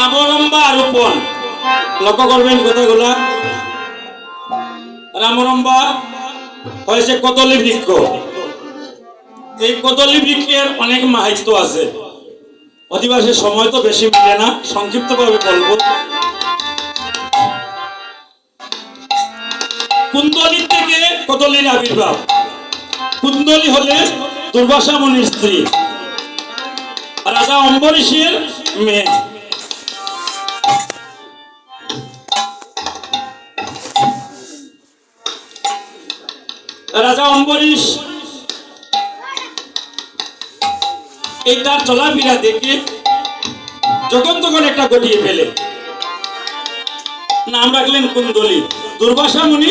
রামরম্বা রূপন লক্ষ্য করবেন কথাগুলা। রামরম্বা হয়েছে কদলি বৃক্ষ। এই কদলি বৃক্ষের অনেক মাহাত্য আছে। অধিবাসের সময় তো বেশি মিলে না সংক্ষিপ্ত ভাবে বলব। কুন্দলী থেকে কদলির আবির্ভাব। কুন্দলী হলে দুর্বাসা মুনির স্ত্রী। রাজা অম্বরীশের মেয়ে। রাজা অম্বরীশ, এই তার চলাফেরা দেখে যখন তখন একটা গটিয়ে ফেলে। নাম রাখলেন কুন্দলী দুর্বাসা মুনি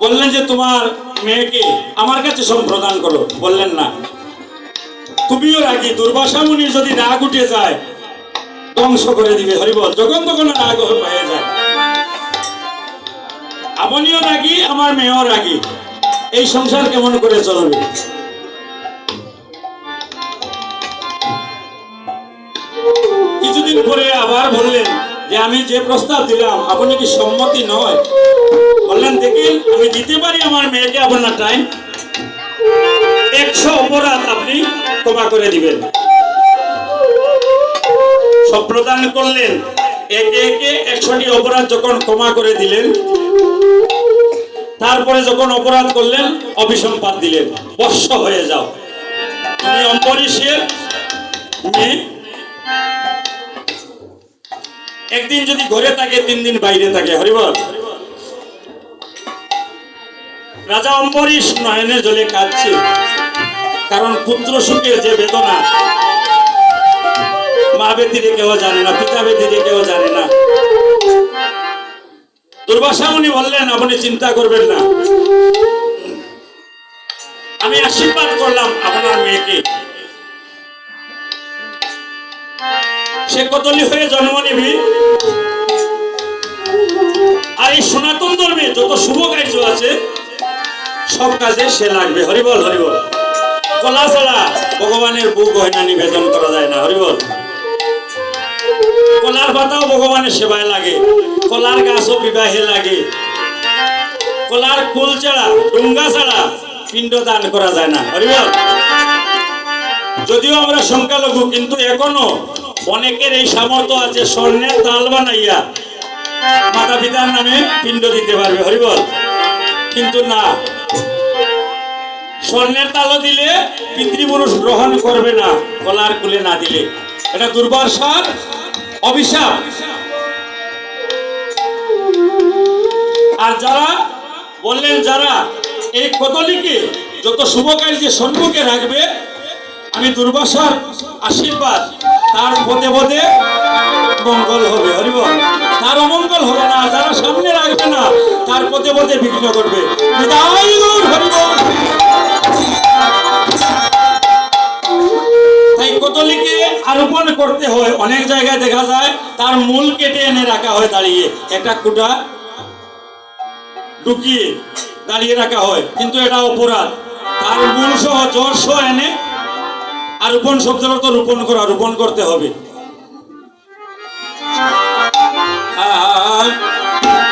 বললেন যে, তোমার মেয়েকে আমার কাছে সম্প্রদান করো। বললেন, না। তুমিও রাগি। দুর্বাসা মুনি যদি রাগ উঠে যায়, ধ্বংস করে দিবে। হরিবল যখন তখন রাগ হয়ে যায়। আপনিও রাগি, আমার মেয়েও রাগি। এই সংসার কেমন করে চলবে? কিছুদিন পরে আবার বললেন যে, আমি যে প্রস্তাব দিলাম আপনি কি সম্মতি নয়? বললেন, দেখেন, আমি দিতে পারি আমার মেয়েকে আপনার টাইম একশো অপরাধ আপনি ক্ষমা করে দিবেন। সব প্রদান করলেন। একে একে একশোটি অপরাধ যখন ক্ষমা করে দিলেন, তারপরে যখন অপরাধ করলেন অভিসম্পাদ দিলেন। বর্ষ হয়ে যাও। তুমি একদিন যদি ঘরে থাকে, তিন দিন বাইরে থাকে। হরিবল রাজা অম্বরীশ নয়নের জলে কাঁদছে, কারণ পুত্র সুখের যে বেদনা মা ব্যতীতে কেউ জানে না পিতা ব্যতীতে কেউ জানে না। দুর্বাসা মুনি বললেন, আপনি চিন্তা করবেন না। আমি আশীর্বাদ করলাম আপনার মেয়েকে। সে কতলি হয়ে জন্ম নিবি। আর এই সনাতন ধর্মে যত শুভ কার্য আছে, সব কাজে সে লাগবে। হরিবল হরিবল। কলা ছাড়া ভগবানের বুক গয়না নিবেদন করা যায় না। হরিবল। কলার পাতাও ভগবানের সেবায় লাগে। কলার গাছও বিবাহে লাগে। কলার কুল ছাড়া ডুঙ্গা ছাড়া পিণ্ড দান করা যায় না। হরিবল যদিও আমরা সংখ্যালঘু, কিন্তু এখনও অনেকের এই সামর্থ্য আছে স্বর্ণের তাল বানাইয়া মাতা পিতার নামে পিণ্ড দিতে পারবে। হরিবল কিন্তু না। স্বর্ণের তালও দিলে পিতৃপুরুষ গ্রহণ করবে না, কলার কুলে না দিলে। এটা দুর্বাসার অভিশাপ। আর যারা বললেন যারা, এই কদলিকে যত শুভ কার্যে সম্মুখে রাখবে, আমি দুর্বাসার আশীর্বাদ, তার পদে পদে মঙ্গল হবে হরিব তার অমঙ্গল হবে না, যারা সামনে রাখবে না, তার পদে পদে বিঘ্ন করবে বিদায় করতে হয়, অনেক জায়গায় দেখা যায়, তার মূল কেটে এনে রাখা হয় দাঁড়িয়ে। একটা কুটা ঢুকিয়ে দাঁড়িয়ে রাখা হয়, কিন্তু এটা অপরাধ। তার মূল সহ জ্বর সহ এনে আর রোপণ শব্দের অর্থ রোপণ করা, রোপণ করতে হবে।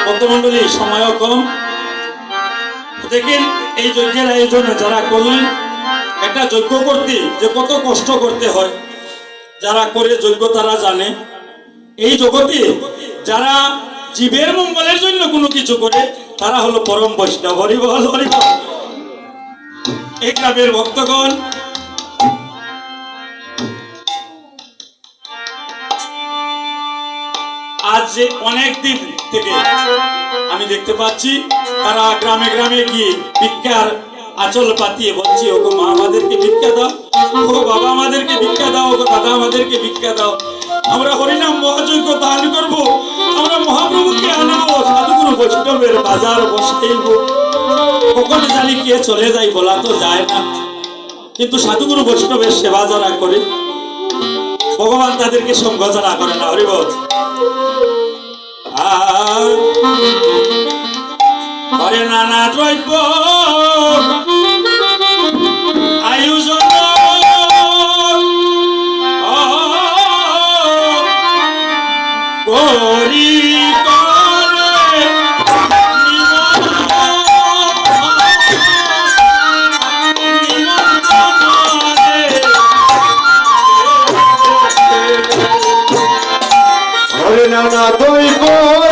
ভক্তমন্ডলী সময়ও কম। দেখেন, এই যজ্ঞের আয়োজনে যারা করলেন, একটা যজ্ঞ করতে যে কত কষ্ট করতে হয়। যারা করে যোগ্য তারা জানে। এই জগতে যারা জীবের মঙ্গলের জন্য কোনো কিছু করে, তারা হলো পরম বৈষ্ণব। হরিবল হরিবল এই গ্রামের ভক্তগণ। আজ যে অনেক দিন থেকে আমি দেখতে পাচ্ছি, তারা গ্রামে গ্রামে গিয়ে ভিক্ষার আচল পাতিয়ে বলছি ও গো মা, আমাদেরকে ভিক্ষা দাও। বাবা, আমাদেরকে ভিক্ষা দাও দাদা, আমাদেরকে ভিক্ষা দাও। আমরা হরিনাম মহাযজ্ঞ দান করব। আমরা মহাপ্রভুকে সাধুগুরু বৈষ্ণবের বাজার বসাইব কখন জানি কে চলে যাই বলা তো যায় না। কিন্তু সাধুগুরু বৈষ্ণবের সেবা যারা করে, ভগবান তাদেরকে সঙ্গ করে না হরিবল আর করে নানা দ্রব্য না দৈব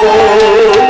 সবাই